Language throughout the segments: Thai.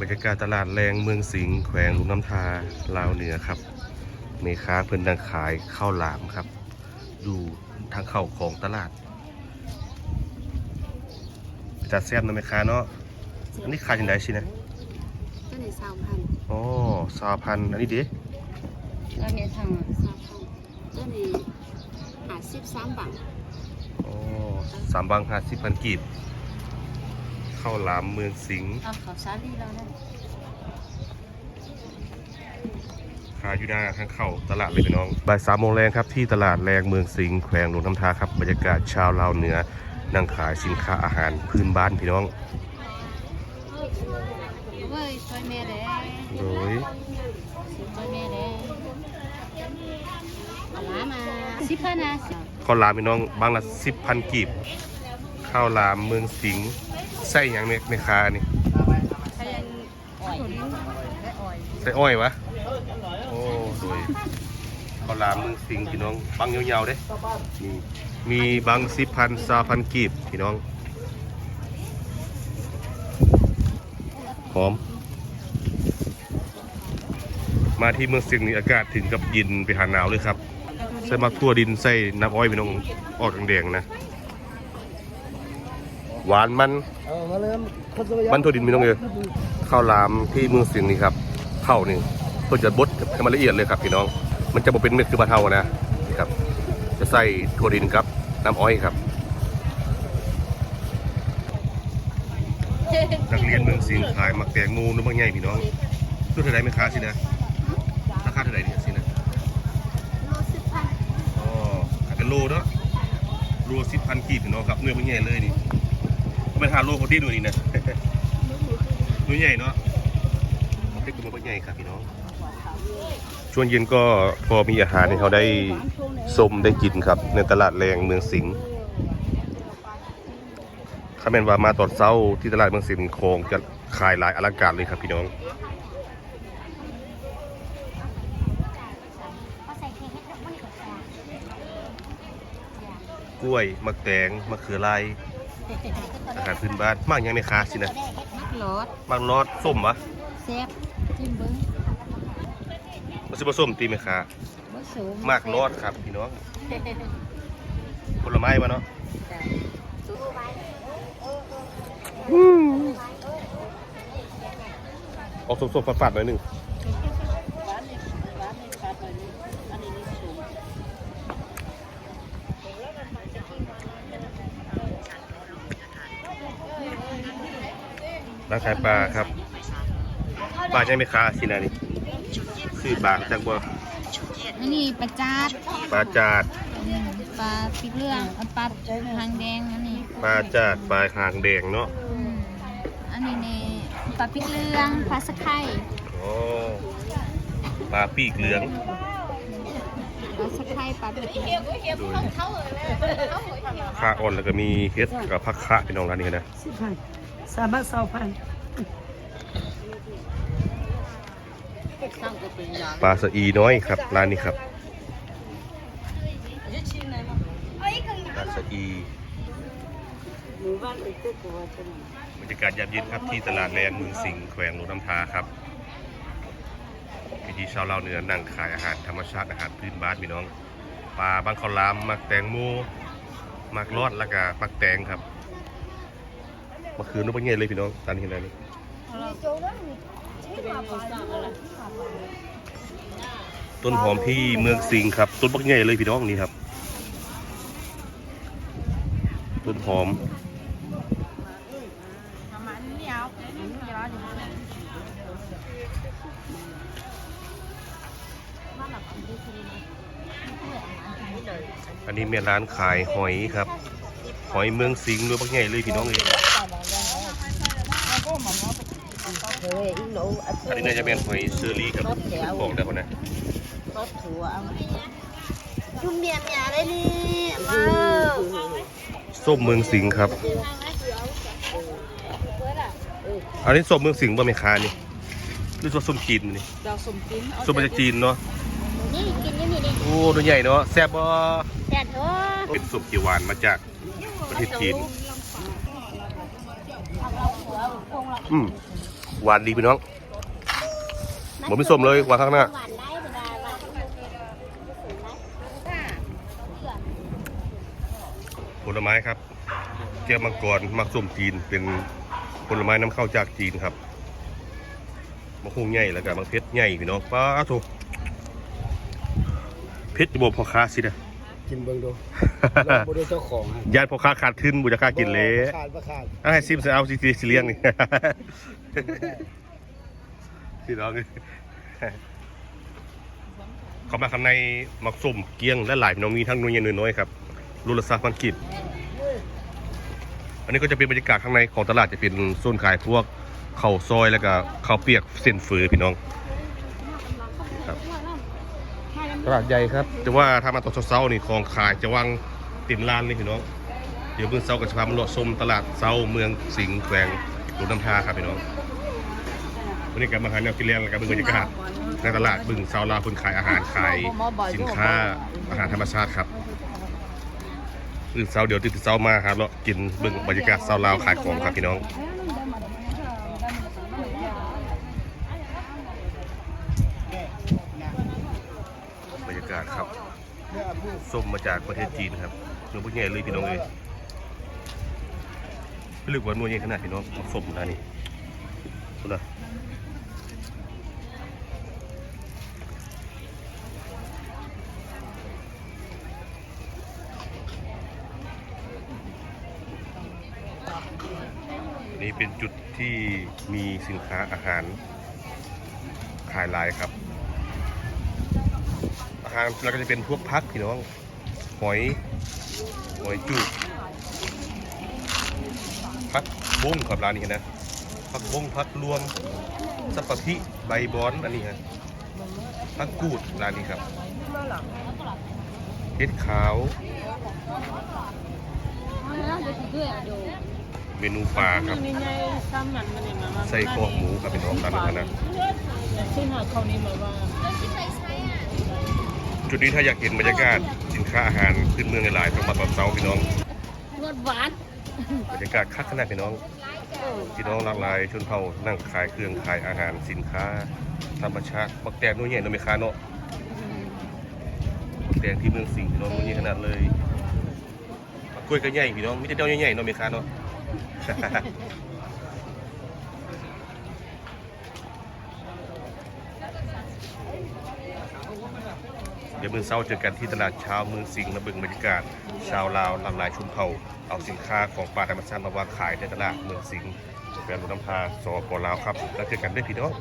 บรรยากาศตลาดแรงเมืองสิงห์แขวงลุงน้ำทาลาวเหนือครับเมค้าเพิ่นดังขายข้าวหลามครับ ดูทางเข้าของตลาดจะแซ่บนะเมค้าเนาะอันนี้ขายจังไดสินะก็ในสาวพันอ๋อสาวพันอันนี้ดิแล้วเนี่ยทางสาวพันก็ในหาสิบสามบังอ๋อสามบางห้าสิบพันกีบ ข้าวหลามเมืองสิงห์เอาเขาซาลีแล้วนั่นขายอยู่หน้าทางเข้าตลาดเลยพี่น้องบ่ายสามโมงแรงครับที่ตลาดแรงเมืองสิงห์แขวงหลวงน้ำทาครับบรรยากาศชาวลาวเหนือนั่งขายสินค้าอาหารพื้นบ้านพี่น้อง เว้ยช่วยแม่เด้โดยช่วยแม่เด้เอาล้ามาสิพันนะข้าวหลามพี่น้องบางละสิบพันกีบ ข้าวหลามเมืองสิงห์ใส่อย่างในในคานี่ใช้อ่อยได้อ่อยใส่อ้อยวะ โอ้โดยข้าวหลามเมืองสิงห์พี่น้องบางยาวๆเด้มีมีบางสิบพันสาพันกีบพี่น้องหอม มาที่เมืองสิงห์นี่อากาศถึงกับเย็นไปหาหนาวเลยครับ ใส่มักทั่วดินใส่น้ำอ้อยพี่น้องออกแดงๆนะ หวานมันมันทั่วดินพี่น้องเอ้ยข้าวหลามที่เมืองสิงห์นี่ครับข้าวนี่เพื่อจะบดให้มันละเอียดเลยครับพี่น้อง มันจะบ่เป็นเม็ดคือบ้านเฮานะนี่ครับ จะใส่ทั่วดินครับ น้ำอ้อยครับนักเรียนเมืองสิงห์ขายมักแตงโมนุ่มบางใหญ่พี่น้องชุดเท่าไหรไหมค้าสินะราคาเท่าไหร่เนี่ยสินะโลสิบพันอ๋อขายเป็นโลเนาะโลสิบพันกีบพี่น้องครับเนื้อบางใหญ่เลยนี่ ก็เป็นหาโลพอดีด้วยนี่นะเนื้อใหญ่เนาะเล็กกว่าเนื้อบาใหญ่ครับพี่น้องช่วงเย็นก็พอมีอาหารให้เขาได้ชมได้กินครับ ในตลาดแรงเมืองสิงห์ถ้าเป็นว่ามาตอนเช้าที่ตลาดเมืองสิงห์คงจะขายหลายอลังการเลยครับพี่น้องกล้วยมะแตงมะเขือลาย อาหารพื้นบ้านมากยังไม่ค้าสินะมักหลอดมากรอดส้มวะแซ่บจิ้มเบิ้งมันสิผส้มตีไหมค้าบ่สูงมากรอดครับพี่น้องผลไม้มาเนาะออกสดๆฝาดๆหน่อยหนึง ร้านขายปลาครับ ปลาใช่ไหมค้าสินะนี่คือบางจังบ่อันนี้ปลาจาดปลาจาดอืมปลาพริกเหลืองเอาปลาหางแดงอันนี้ปลาจาดปลาหางแดงเนาะอืมอันนี้นี่ปลาพริกเหลืองปลาสะไคร้โอ้ปลาปีกเหลืองปลาสะไคร้ปลาพริกเหลืองดูข้าอ่อนแล้วก็มีเฮ็ดกับผักคะพี่น้องร้านนี้นะ สามารถสองพันปลาสะอีน้อยครับ ร้านนี้ครับปลาสะอีหมู่บ้านอีมีบรรยากาศยามเย็นครับที่ตลาดแรงเมืองสิงห์แขวงหลวงน้ำทาครับพี่ชาวลาเหนือนั่งขายอาหารธรรมชาติอาหารพื้นบ้านพี่น้อง ปลาบางข้าวหลามมักแตงโมมักรอดแล้วก็มักแตงครับ มื่อคืนนู้นเป็นไงเลยพี่น้องตอนนี้เห็นอะไรนี่ต้นหอมที่เมืองสิงครับ ต้นบักใหญ่เลยพี่น้องนี่ครับ ต้นหอมอันนี้เมียร้านขายหอยครับ หอยเมืองสิงห์ด้วยบักใหญ่เลยพี่น้องเลย อันนี้น่าจะเป็นหอยเชอรี่ครับบอกได้คนนะจุ่มเมียเมียได้นี่มาส้มเมืองสิงห์ครับ อันนี้ส้มเมืองสิงห์บ่แม่ค้านี่หรือว่าส้มจีนนี่เราสมกินส้มมาจากจีนเนาะนี่กินนี่นี่นี่โอ้ตัวใหญ่เนาะแซ่บบ่แซ่บเถอะเป็นส้มเขียวหวานมาจากประเทศจีน อืมหวานดีพี่น้องหมดไม่ส้มเลยหวานข้างหน้าผลไม้ครับแก้วมังกรมักส้มจีนเป็นผลไม้น้ำเข้าจากจีนครับมะฮุ่งใหญ่แล้วก็มะเพชรใหญ่พี่น้องป้าถูกเพชรจะบอกพ่อค้าสินะ กินเบิ่งดูเราบ่ได้เจ้าของฮะญาติพ่อค้าขาดทุนบุจะค้ากินเลยขาดบ่ขาดเอาให้ซิมใส่เอาสิสิสิเลี้ยงนี่ พี่น้องเขามาข้างในมักส้มเกี๊ยงและหลายพี่น้องมีทั้งนุ่ยใหญ่น้อยๆครับรูละสามพันกิบอันนี้ก็จะเป็นบรรยากาศข้างในของตลาดจะเป็นโซนขายพวกข้าวซอยแล้วก็ข้าวเปียกเส้นฝือพี่น้องครับ ตลาดใหญ่ครับ แต่ว่าถ้ามาตอนเช้าๆนี่ของขายจะวางเต็มร้านเลยพี่น้อง เดี๋ยวเมื่อเช้าก็จะพามาเลาะชมตลาดเช้าเมืองสิงห์แขวงหลวงน้ำทาครับพี่น้อง วันนี้กับมาหาแนวกินแรงแล้วกับบรรยากาศในตลาดบึงเช้าลาวคนขายอาหารขายสินค้าอาหารธรรมชาติครับตื่นเช้าเดี๋ยวตื่นเช้ามาครับเลาะกินบึงบรรยากาศเช้าลาวขายของครับพี่น้อง บรรยากาศครับส้มมาจากประเทศจีนครับหนูพวกใหญ่เลยพี่น้องเลยไม่ลึกว่าน่วยใหญ่ขนาดพี่น้องมาส้มนะนี่ดูนะนี่เป็นจุดที่มีสินค้าอาหารขายหลายครับ อาหารแล้วก็จะเป็นพวกพักพี่น้องหอยหอยจุกพักบุ้งครับร้านนี้นะพักบุ้งพักรวมสับปะพิใบบอนอันนี้ฮะพักกูดร้านนี้ครับเห็ดขาว เมนูปลาครับนี่ไงซ้ำมันมันนี่มาว่าไส้กอกหมูครับเป็นของร้านนี้นะซึ่งหาเขานี่มาว่า จุดนี้ถ้าอยากเห็นบรรยากาศสินค้าอาหารขึ้นเมืองหลายๆต้องมาตอนเช้าพี่น้องงดหวานบรรยากาศคักขนาดพี่น้องพี่น้องหลากหลายชนเผ่านั่งขายเครื่องขายอาหารสินค้าธรรมชาติบักแตงนู่นเนี่ยโนเมคาเนาะบักแตงที่เมืองสิงห์พี่น้องนู่นนี่ขนาดเลยบักกล้วยก็ใหญ่พี่น้องมิจะเดียวใหญ่ๆโนเมคาเนาะ เดี๋ยวมือเช้าเจอกันที่ตลาดเช้าเมืองสิงห์ระเบิงบรรยากาศ ชาวลาวหลากหลายชุมเผ่า เอาสินค้าของป่าธรรมชาติมาวางขายในตลาดเมืองสิงห์แฟนรถน้ำพาสปลาวครับแล้วเจอกันด้วยพี่น้อง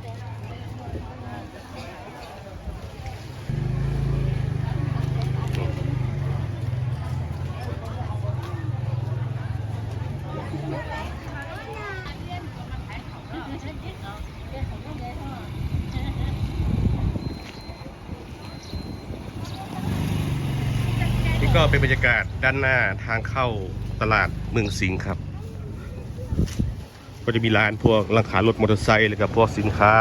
ก็เป็นบรรยากาศด้านหน้าทางเข้าตลาดเมืองสิงห์ครับ ก็จะมีร้านพวกร้านขายรถมอเตอร์ไซค์แล้วก็พวกสินค้า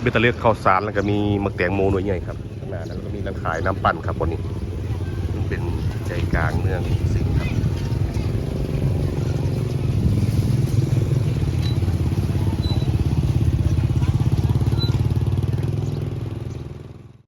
เบตเตอร์เลสข้าวสารแล้วก็มีมะแตงโมหน่วยใหญ่ครับข้างหน้านั้นแล้วก็มีร้านขายน้ำปั่นครับวันนี้ เป็นใจกลางเมืองสิงห์ครับ